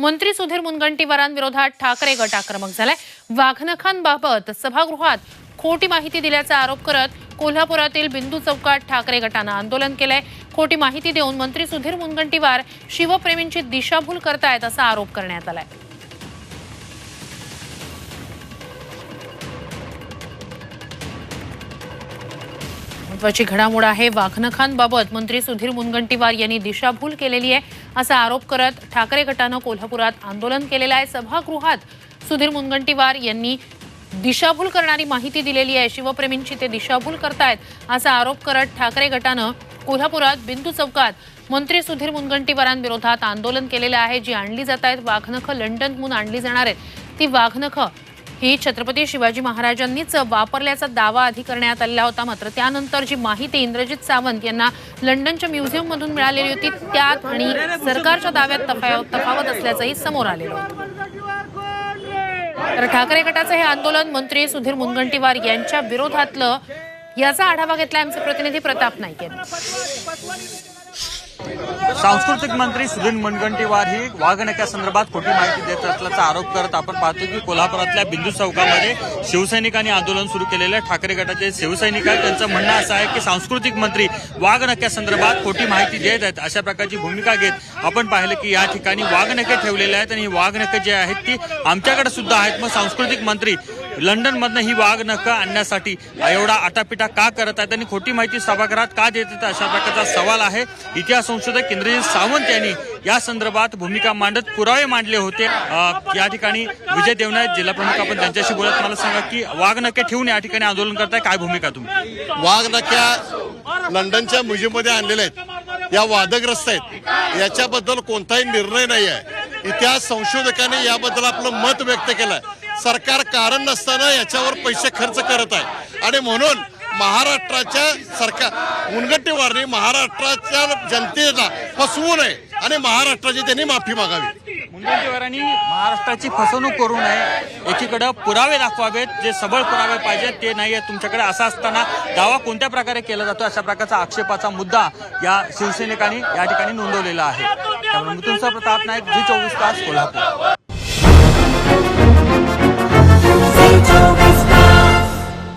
मंत्री सुधीर मुनगंटीवारांविरोधात ठाकरे गट आक्रमक झालाय वाघनखांबाबत सभागृहात खोटी माहिती दिल्याचा आरोप करत कोल्हापुरातील बिंदू चौकात ठाकरे गटानं आंदोलन केलंय. खोटी माहिती देऊन मंत्री सुधीर मुनगंटीवार शिवप्रेमींची दिशाभूल करतायत असा आरोप करण्यात आलाय. महत्वाची घडामोड आहे. वाघनखांबाबत मंत्री सुधीर मुनगंटीवार यांनी दिशाभूल केलेली आहे असा आरोप करत ठाकरे गटानं कोल्हापुरात आंदोलन केलेलं आहे. सभागृहात सुधीर मुनगंटीवार यांनी दिशाभूल करणारी माहिती दिलेली आहे. शिवप्रेमींची ते दिशाभूल करतायत असा आरोप करत ठाकरे गटानं कोल्हापुरात बिंदू चौकात मंत्री सुधीर मुनगंटीवारांविरोधात आंदोलन केलेलं आहे. जी आणली जात आहेत वाघनखं लंडनहून आणली जाणार आहेत. ती वाघनखं ही छत्रपती शिवाजी महाराजांनीच वापरल्याचा दावा आधी करण्यात आलेला होता मात्र त्यानंतर जी माहिती इंद्रजित सावंत यांना लंडनच्या म्युझियम मधून मिळालेली होती त्यात आणि सरकारच्या दाव्यात तफावत तफावत असल्याचंही समोर आलेलं होतं. तर ठाकरे गटाचं हे आंदोलन मंत्री सुधीर मुनगंटीवार यांच्या विरोधातलं याचा आढावा घेतला आमचे प्रतिनिधी प्रताप नाईक यांनी. सांस्कृतिक मंत्री सुधीर मुनगंटीवार ही वाघनक्या संदर्भात खोटी माहिती देत असल्याचा आरोप करत आपण पाहतो की कोल्हापुरातल्या बिंदू चौकामध्ये शिवसैनिकांनी आंदोलन सुरू केलेलं आहे ठाकरे गटाचे शिवसैनिक आहेत. त्यांचं म्हणणं असं आहे की सांस्कृतिक मंत्री वाघनक्या संदर्भात खोटी माहिती देत आहेत. अशा प्रकारची भूमिका घेत आपण पाहिलं की या ठिकाणी वाघनके ठेवलेले आहेत आणि ही जे आहेत ती आमच्याकडे सुद्धा आहेत. मग सांस्कृतिक मंत्री लंडनमधनं ही वाघ नखं आणण्यासाठी. एवढा आटापिटा का करत आहेत आणि खोटी माहिती सभागृहात का देत आहेत? अशा प्रकारचा सवाल आहे. इतिहास संशोधक इंद्रजित सावंत यांनी या संदर्भात भूमिका मांडत पुरावे मांडले होते. या ठिकाणी विजय देवनाथ जिल्हा प्रमुख आपण त्यांच्याशी बोलत मला सांगा की वाघ नखे ठेवून या ठिकाणी आंदोलन करताय? काय भूमिका तुम्ही वाघनख्या लंडनच्या म्युझियममध्ये आणलेल्या आहेत. या वादग्रस्त आहेत. याच्याबद्दल कोणताही निर्णय नाही आहे इतिहास संशोधकांनी याबद्दल आपलं मत व्यक्त केलंय. सरकार कारण नसताना याच्यावर पैसे खर्च करत आहे. आणि म्हणून महाराष्ट्राच्या सरकार मुनगंटीवारनी महाराष्ट्राच्या जनतेला फसवू नये आणि महाराष्ट्राची त्यांनी माफी मागावी. मुनगंटीवारांनी महाराष्ट्राची फसवणूक करू नये. एकीकडे पुरावे दाखवावेत जे सबळ पुरावे पाहिजेत ते नाही आहेत तुमच्याकडे असा असताना दावा कोणत्या प्रकारे केला जातो अशा प्रकारचा आक्षेपाचा मुद्दा या शिवसैनिकांनी या ठिकाणी नोंदवलेला आहे. त्यामुळे मृत्यूंचा प्रताप नाईक जी चोवीस तास कोल्हापूर.